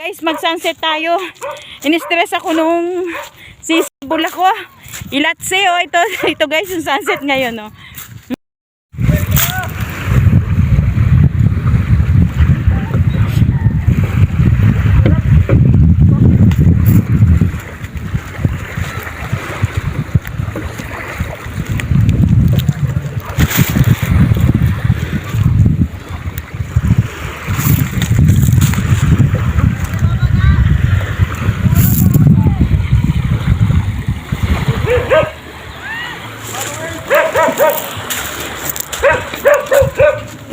Guys, mag-sunset tayo. In-stress ako nung sisibol ako. Ilatse, oh. Ito, ito guys, yung sunset ngayon, oh.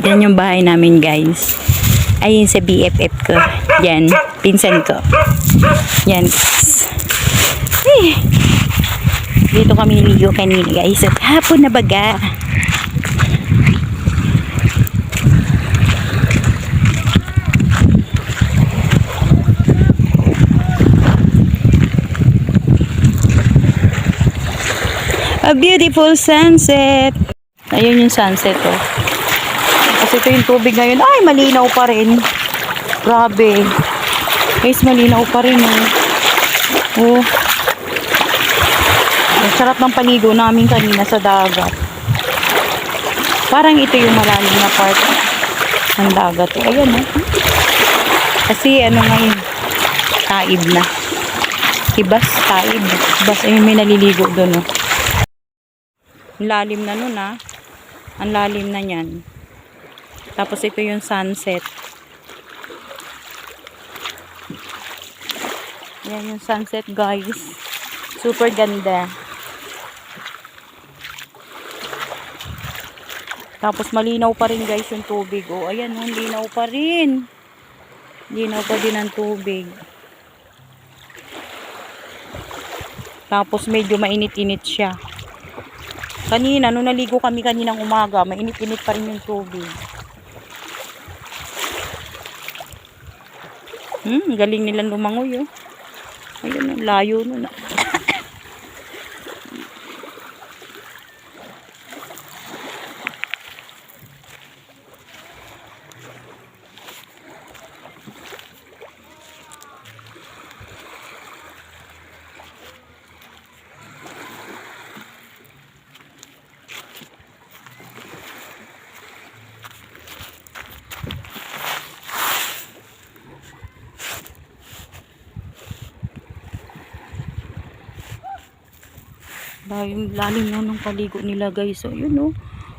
Yan yung bahay namin, guys. Ayun sa BFF ko. Yan, pinsan ko. Yan, guys. Eh. Dito kami ligo kanina, guys. At hapon na baga. A beautiful sunset. Ayun yung sunset, oh. Kasi ito yung tubig ngayon. Ay, malinaw pa rin. Grabe. Guys, malinaw pa rin, oh. Oh. Ang sarap ng paligo namin kanina sa dagat. Parang ito yung malalim na part ng dagat. Eh. Ayan, oh. Kasi ano ngayon, taib na. Ibas, taib. Ibas, ayun may naliligo doon, oh. Lalim na nun, ah. Ang lalim na niyan. Tapos ito yung sunset. Yan yung sunset, guys. Super ganda. Tapos malinaw pa rin, guys, yung tubig. Oh, ayan, oh, linaw pa rin. Linaw pa din ang tubig. Tapos medyo mainit-init siya. Kanina, nung naligo kami kaninang umaga, mainit-init pa rin yung tubig. Hmm, galing nilang lumangoy, oh. Ayun, layo nun. ah. Lalim, lalim na ng paligo nila guys. So, yun oh.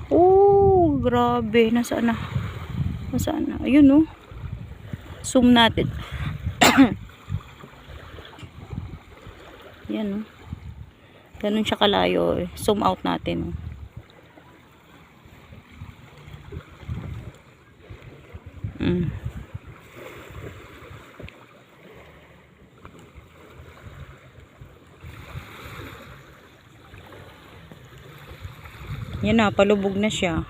Oh, grabe. Nasaan na? Nasaan na? Ayun oh. Zoom natin. Yan oh. Ganun siya kalayo. eh. Zoom out natin oh. Mm. Yan na, palubog na siya.